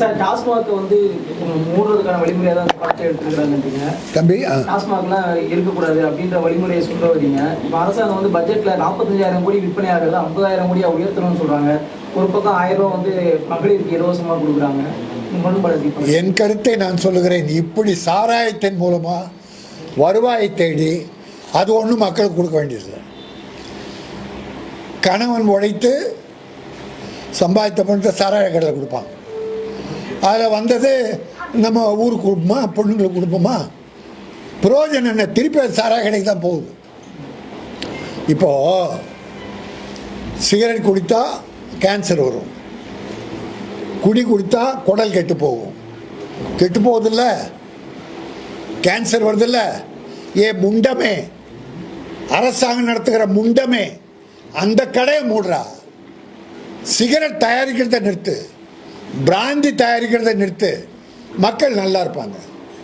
Sir TASMAC வந்து மூடுறதுக்கான வழிமுறையாக தான் பார்த்து எடுத்துக்கிறாங்கன்றீங்க தம்பி டாஸ்மாக்லாம் இருக்கக்கூடாது அப்படின்ற வழிமுறையை சொல்ல வரீங்க. இப்போ அரசாங்கம் வந்து பட்ஜெட்ல நாற்பத்தஞ்சாயிரம் கோடி விற்பனை ஆகுது ஐம்பதாயிரம் கோடியா உயர்த்தணும்னு சொல்றாங்க. ஒரு பக்கம் ஆயிரம் ரூபாய் வந்து மகளிருக்கு இலவசமா கொடுக்குறாங்க. என் கருத்தை நான் சொல்லுகிறேன். இப்படி சாராயத்தின் மூலமா வருவாயை தேடி அது ஒன்றும் மக்களுக்கு கொடுக்க வேண்டியதில்லை கணவன் உழைத்து சம்பாதித்த பணத்தை சாராய கடையில் கொடுப்பாங்க. அதில் வந்தது நம்ம ஊருக்கு கொடுப்போமா பொண்ணுங்களுக்கு கொடுப்போமா பிரயோஜனம் என்ன? திருப்பி சாராக சாராய கடைக்கு தான் போகுது. இப்போ சிகரெட் குடித்தா கேன்சர் வரும். குடி குடித்தா குடல் கெட்டு போகும். கெட்டு போகுதில்ல. கேன்சர் வருதில்ல. ஏ முண்டமே. அரசாங்கம் நடத்துகிற முண்டமே. அந்த கடையை மூடுறா. சிகரெட் தயாரிக்கிறத நிறுத்து. பிராந்தி தயாரிக்கிறத நிறுத்து. மக்கள் நல்லா இருப்பாங்க.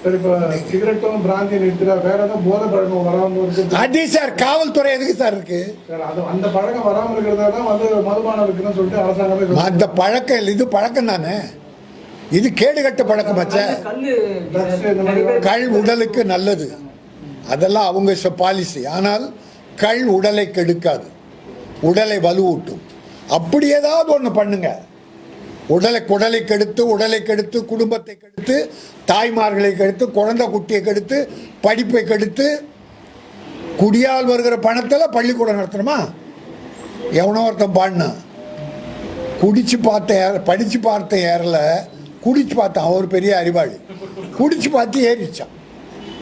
சரி இப்போ சிகரெட்டும் பிராந்தி நிறுத்துறா வேற ஏதாவது போதை பழக்கம் வராம இருக்கு? அடி சார் காவல்துறை எதுக்கு சார் இருக்கு? சார், அது அந்த பழக்கம் வராம இருக்கிறதா தான் வந்து மதுபானம் இருக்குன்னு சொல்லிட்டு அரசாங்கமே அந்த பழக்கம் இல்லை, இது பழக்கம் தானே? இது கேடுகட்ட பழக்கம் கள் உடலுக்கு நல்லது. அதெல்லாம் அவங்க பாலிசி ஆனால் கள் உடலை கெடுக்காது. உடலை வலுவூட்டும். அப்படி ஏதாவது ஒன்று பண்ணுங்க. உடலை குடலை கெடுத்து உடலை கெடுத்து குடும்பத்தை கெடுத்து தாய்மார்களை கெடுத்து குழந்தை குட்டியை கெடுத்து படிப்பை கெடுத்து குடியால் வருகிற பணத்தில் பள்ளிக்கூடம் நடத்தணுமா? எவனோ ஒருத்தன் பாடினான். குடிச்சு பார்த்த ஏற படித்து பார்த்த ஏறல குடிச்சு பார்த்தான் அவர் பெரிய அறிவாளி. குடிச்சு பார்த்து ஏறிச்சான்.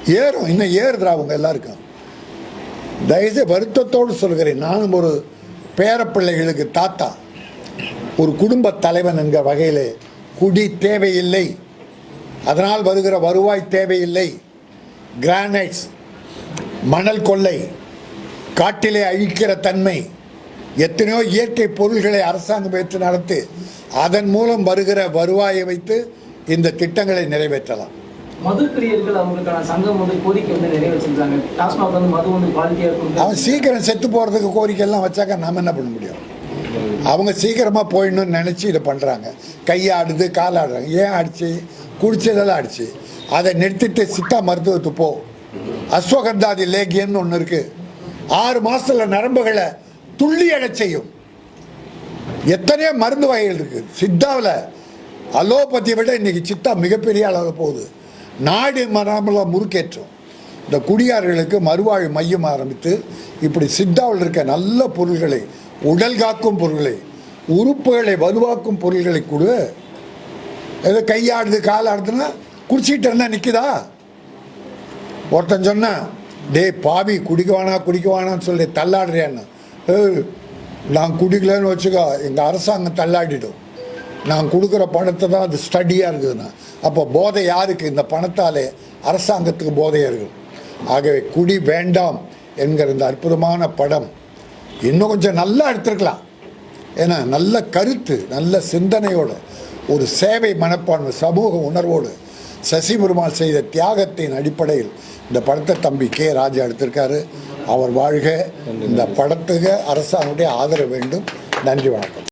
ஏறும். இன்னும் ஏறுதுரா அவங்க எல்லாருக்கும். தயவுசெய்து வருத்தத்தோடு சொல்கிறேன். நானும் ஒரு பேரப்பிள்ளைகளுக்கு தாத்தா. ஒரு குடும்ப தலைவன் என்கிற வகையில் குடி தேவையில்லை. அதனால் வருகிற வருவாய் தேவையில்லை. கிரானைட்ஸ் மணல் கொள்ளை காட்டிலே அழிக்கிற தன்மை எத்தனையோ இயற்கை பொருள்களை அரசாங்கம் வைத்து நடத்தி அதன் மூலம் வருகிற வருவாயை வைத்து இந்த திட்டங்களை நிறைவேற்றலாம். மது பிரியர்கள் அவங்களுக்கான சங்கம் வந்து கோரிக்கை வந்து நிறைவேற்றிருக்காங்க. டாஸ்மாக் வந்து மது வந்து குவாலிட்டியா அவன் சீக்கிரம் செத்து போகிறதுக்கு கோரிக்கையெல்லாம் வச்சாக்க நாம் என்ன பண்ண முடியும்? அவங்க சீக்கிரமாக போயிடணும்னு நினச்சி இதை பண்ணுறாங்க கையாடுது காலாடுறாங்க. ஏன் ஆடிச்சு குடிச்சதெல்லாம் ஆடிச்சு அதை நிறுத்திட்டு சித்தா மருத்துவத்துக்கு போ. அஸ்வகந்தாதி லேகியம்னு ஒன்று இருக்குது ஆறு மாதத்தில் நரம்புகளை துள்ளி எழச் செய்யும். எத்தனையோ மருந்து வகைகள் இருக்குது சித்தாவில் அலோபதியை விட இன்னைக்கு சித்தா மிகப்பெரிய அளவில் போகுது. நாடு மரமில் முறுக்கேற்றும். இந்த குடியார்களுக்கு மறுவாழ்வு மையம் ஆரம்பித்து இப்படி சித்தாவில் இருக்க நல்ல பொருள்களை உடல் காக்கும் பொருள்களை உறுப்புகளை வலுவாக்கும் பொருள்களை கொடு ஏதோ கையாடுது காலாடுதுன்னா குடிச்சிட்டு இருந்தா நிற்குதா ஒருத்தன் சொன்னான் டேய் பாவி குடிக்க வேணாம் குடிக்க சொல்லி தள்ளாடுறியான்னு. நான் குடிக்கலன்னு வச்சுக்கோ எங்கள் அரசாங்கம் தள்ளாடிடும். நான் கொடுக்குற பணத்தை தான் அது ஸ்டடியாக இருக்குதுன்னா. அப்போ போதை யாருக்கு? இந்த பணத்தாலே அரசாங்கத்துக்கு போதையாக இருக்கும். ஆகவே குடி வேண்டாம் என்கிற இந்த அற்புதமான படம் இன்னும் கொஞ்சம் நல்லா எடுத்திருக்கலாம். ஏன்னா நல்ல கருத்து நல்ல சிந்தனையோடு ஒரு சேவை மனப்பான்மை சமூக உணர்வோடு சசி பெருமாள் செய்த தியாகத்தின் அடிப்படையில் இந்த படத்தை தம்பி கே ராஜா எடுத்திருக்காரு. அவர் வாழ்க. இந்த படத்துக்கு அரசாங்கத்துடைய ஆதரவு வேண்டும். நன்றி வணக்கம்.